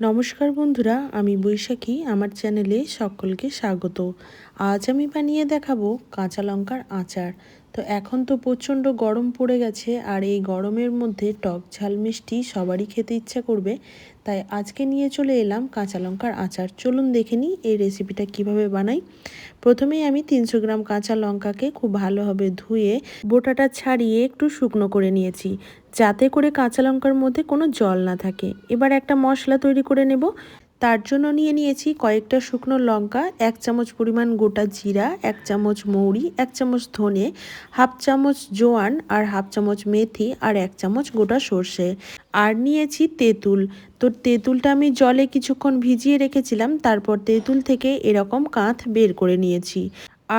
নমস্কার বন্ধুরা, আমি বৈশাখী, আমার চ্যানেলে সকলকে স্বাগত। আজ আমি বানিয়ে দেখাবো কাঁচা লঙ্কার আচার। তো এখন তো প্রচণ্ড গরম পড়ে গেছে আর এই গরমের মধ্যে টক ঝাল মিষ্টি সবারই খেতে ইচ্ছা করবে। তাই আজকে নিয়ে চলে এলাম কাঁচা লঙ্কার আচার। চলুন দেখে নিই এই রেসিপিটা কীভাবে বানাই। প্রথমেই আমি তিনশো গ্রাম কাঁচা লঙ্কাকে খুব ভালোভাবে ধুয়ে বোটাটা ছাড়িয়ে একটু শুকনো করে নিয়েছি, যাতে করে কাঁচা লঙ্কার মধ্যে কোনো জল না থাকে। এবার একটা মশলা তৈরি করে নেব। তার জন্য নিয়ে নিয়েছি কয়েকটা শুকনো লঙ্কা, এক চামচ পরিমাণ গোটা জিরা, এক চামচ মৌরি, এক চামচ ধনে, হাফ চামচ জোয়ান আর হাফ চামচ মেথি আর এক চামচ গোটা সর্ষে। আর নিয়েছি তেঁতুল। তো তেঁতুলটা আমি জলে কিছুক্ষণ ভিজিয়ে রেখেছিলাম, তারপর তেঁতুল থেকে এরকম কাঁথ বের করে নিয়েছি।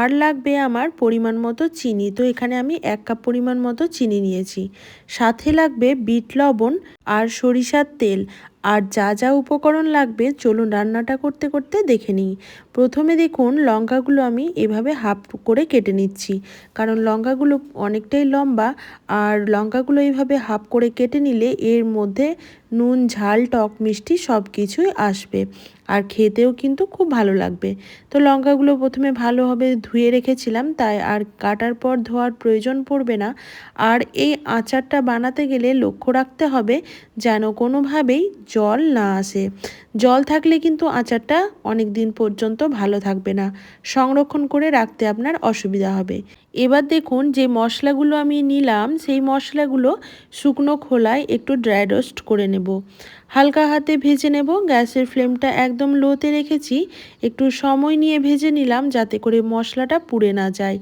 আর লাগবে আমার পরিমাণ মতো চিনি, তো এখানে আমি এক কাপ পরিমাণ মতো চিনি নিয়েছি। সাথে লাগবে বিট লবণ আর সরিষার তেল। আর যা যা উপকরণ লাগবে, চলুন রান্নাটা করতে করতে দেখে নিই। প্রথমে দেখুন, লঙ্কাগুলো আমি এভাবে হাফ করে কেটে নিচ্ছি। কারণ লঙ্কাগুলো অনেকটাই লম্বা, আর লঙ্কাগুলো এইভাবে হাফ করে কেটে নিলে এর মধ্যে নুন, ঝাল, টক, মিষ্টি সব কিছুই আসবে। আর খেতেও কিন্তু খুব ভালো লাগবে। তো লঙ্কাগুলো প্রথমে ভালোভাবে ধুয়ে রেখেছিলাম, তাই আর কাটার পর ধোয়ার প্রয়োজন পড়বে না। আর এই আচারটা বানাতে গেলে লক্ষ্য রাখতে হবে, যেন কোনোভাবেই জল না আসে। জল থাকলে কিন্তু আচারটা অনেক দিন পর্যন্ত ভালো থাকবে না। সংরক্ষণ করে রাখতে আপনার অসুবিধা হবে। এবার দেখুন, যে মশলাগুলো আমি নিলাম, সেই মশলাগুলো শুকনো খোলায় একটু ড্রাই রোস্ট করে নেব। হালকা হাতে ভেজে নেব। গ্যাসের ফ্লেমটা একদম লোতে রেখেছি। একটু সময় নিয়ে ভেজে নিলাম যাতে করে মশলাটা পুড়ে না যায়।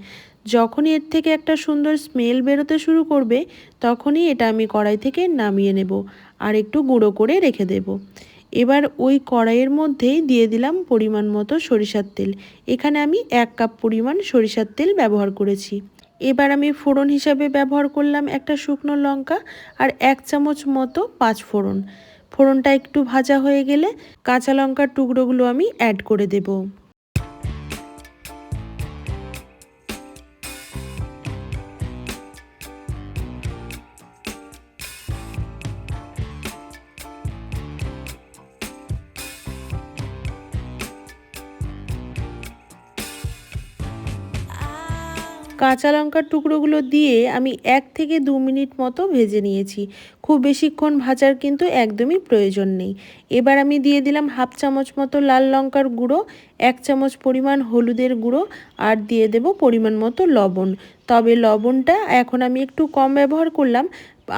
যখনই এর থেকে একটা সুন্দর স্মেল বেরোতে শুরু করবে, তখনই এটা আমি কড়াই থেকে নামিয়ে নেব আর একটু গুঁড়ো করে রেখে দেব। এবার ওই কড়াইয়ের মধ্যেই দিয়ে দিলাম পরিমাণ মতো সরিষার তেল। এখানে আমি এক কাপ পরিমাণ সরিষার তেল ব্যবহার করেছি। এবার আমি ফোড়ন হিসাবে ব্যবহার করলাম একটা শুকনো লঙ্কা আর এক চামচ মতো পাঁচ ফোড়ন। ফোড়নটা একটু ভাজা হয়ে গেলে কাঁচা লঙ্কার টুকরোগুলো আমি অ্যাড করে দেবো। কাঁচা লঙ্কার টুকরোগুলো দিয়ে আমি এক থেকে দু মিনিট মতো ভেজে নিয়েছি। খুব বেশিক্ষণ ভাজার কিন্তু একদমই প্রয়োজন নেই। এবার আমি দিয়ে দিলাম হাফ চামচ মতো লাল লঙ্কার গুঁড়ো, এক চামচ পরিমাণ হলুদের গুঁড়ো আর দিয়ে দেব পরিমাণ মতো লবণ। তবে লবণটা এখন আমি একটু কম ব্যবহার করলাম,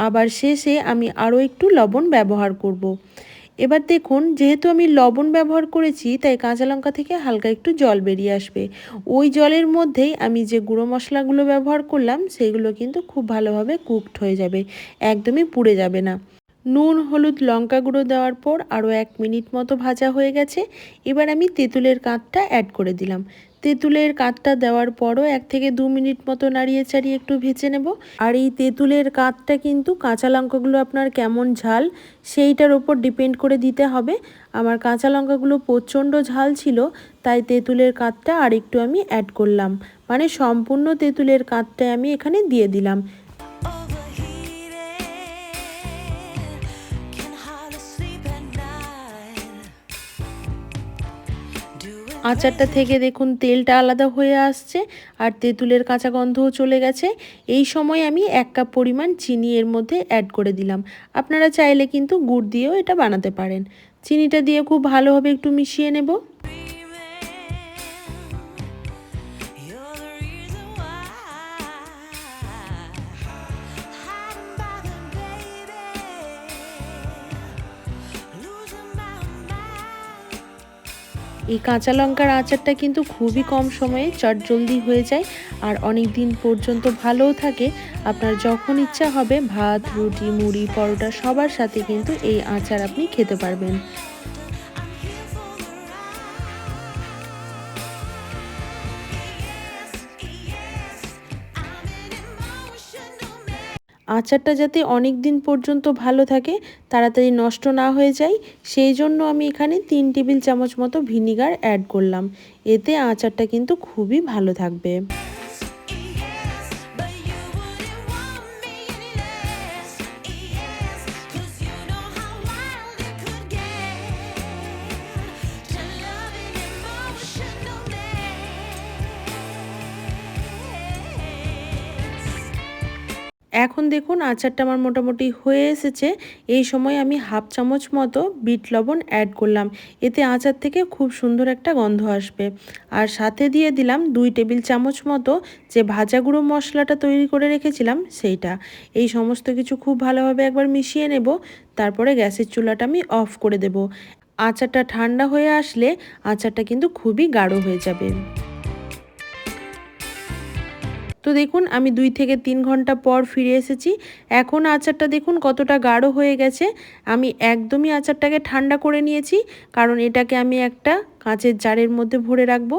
আবার শেষে আমি আরও একটু লবণ ব্যবহার করব। এবার দেখুন, যেহেতু আমি লবণ ব্যবহার করেছি, তাই কাঁচা লঙ্কা থেকে হালকা একটু জল বেরিয়ে আসবে। ওই জলের মধ্যেই আমি যে গুঁড়ো মশলাগুলো ব্যবহার করলাম, সেগুলো কিন্তু খুব ভালোভাবে কুকড হয়ে যাবে, একদমই পুড়ে যাবে না। নুন, হলুদ, লঙ্কা গুঁড়ো দেওয়ার পর আরও এক মিনিট মতো ভাজা হয়ে গেছে। এবার আমি তেঁতুলের কাঁধটা অ্যাড করে দিলাম। তেঁতুলের কাঁধটা দেওয়ার পরও এক থেকে দু মিনিট মতো নাড়িয়ে চাড়িয়ে একটু ভেজে নেব। আর এই তেঁতুলের কাঁধটা কিন্তু কাঁচা লঙ্কাগুলো আপনার কেমন ঝাল, সেইটার ওপর ডিপেন্ড করে দিতে হবে। আমার কাঁচা লঙ্কাগুলো প্রচণ্ড ঝাল ছিল, তাই তেঁতুলের কাঁধটা আর একটু আমি অ্যাড করলাম। মানে সম্পূর্ণ তেঁতুলের কাঁধটাই আমি এখানে দিয়ে দিলাম। আচারটা থেকে দেখুন তেলটা আলাদা হয়ে আসছে আর তেঁতুলের কাঁচা গন্ধও চলে গেছে। এই সময় আমি এক কাপ পরিমাণ চিনি এর মধ্যে অ্যাড করে দিলাম। আপনারা চাইলে কিন্তু গুড় দিয়েও এটা বানাতে পারেন। চিনিটা দিয়ে খুব ভালোভাবে একটু মিশিয়ে নেব। এই কাঁচা লঙ্কার আচারটা কিন্তু খুবই কম সময়ে চট জলদি হয়ে যায় আর অনেক দিন পর্যন্ত ভালোও থাকে। আপনার যখন ইচ্ছা হবে, ভাত, রুটি, মুড়ি, পরোটা সবার সাথে কিন্তু এই আচার আপনি খেতে পারবেন। আচারটা যাতে অনেক দিন পর্যন্ত ভালো থাকে, তাড়াতাড়ি নষ্ট না হয়ে যায়, সেই জন্য আমি এখানে তিন টেবিল চামচ মতো ভিনিগার অ্যাড করলাম। এতে আচারটা কিন্তু খুবই ভালো থাকবে। এখন দেখুন আচারটা আমার মোটামুটি হয়ে এসেছে। এই সময় আমি হাফ চামচ মতো বিট লবণ অ্যাড করলাম। এতে আচার থেকে খুব সুন্দর একটা গন্ধ আসবে। আর সাথে দিয়ে দিলাম দুই টেবিল চামচ মতো যে ভাজা গুঁড়ো মশলাটা তৈরি করে রেখেছিলাম সেইটা। এই সমস্ত কিছু খুব ভালোভাবে একবার মিশিয়ে নেব। তারপরে গ্যাসের চুলাটা আমি অফ করে দেব। আচারটা ঠান্ডা হয়ে আসলে আচারটা কিন্তু খুবই গাঢ় হয়ে যাবে। দেখুন, আমি দুই থেকে তিন ঘণ্টা পর ফিরে এসেছি। এখন আচারটা দেখুন কতটা গাঢ় হয়ে গেছে। আমি একদমই আচারটাকে ঠান্ডা করে নিয়েছি, কারণ এটাকে আমি একটা কাঁচের জারের মধ্যে ভরে রাখব।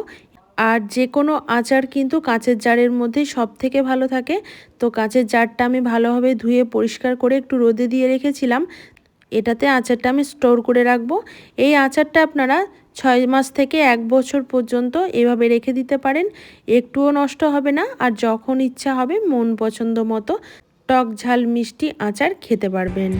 আর যে কোনো আচার কিন্তু কাঁচের জারের মধ্যেই সব থেকে ভালো থাকে। তো কাঁচের জারটা আমি ভালোভাবে ধুয়ে পরিষ্কার করে একটু রোদে দিয়ে রেখেছিলাম। এটাতে আচারটা আমি স্টোর করে রাখব। এই আচারটা আপনারা ছয় মাস থেকে এক বছর পর্যন্ত এভাবে রেখে দিতে পারেন। একটুও নষ্ট হবে না, আর যখন ইচ্ছা হবে মন পছন্দ মতো টক ঝাল মিষ্টি আচার খেতে পারবেন।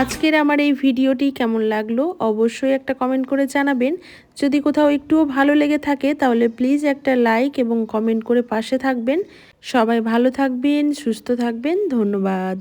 আজকের আমার এই ভিডিওটি কেমন লাগল অবশ্যই একটা কমেন্ট করে জানাবেন। যদি কোথাও একটুও ভালো লেগে থাকে, তাহলে প্লিজ একটা লাইক এবং কমেন্ট করে পাশে থাকবেন। সবাই ভালো থাকবেন, সুস্থ থাকবেন, ধন্যবাদ।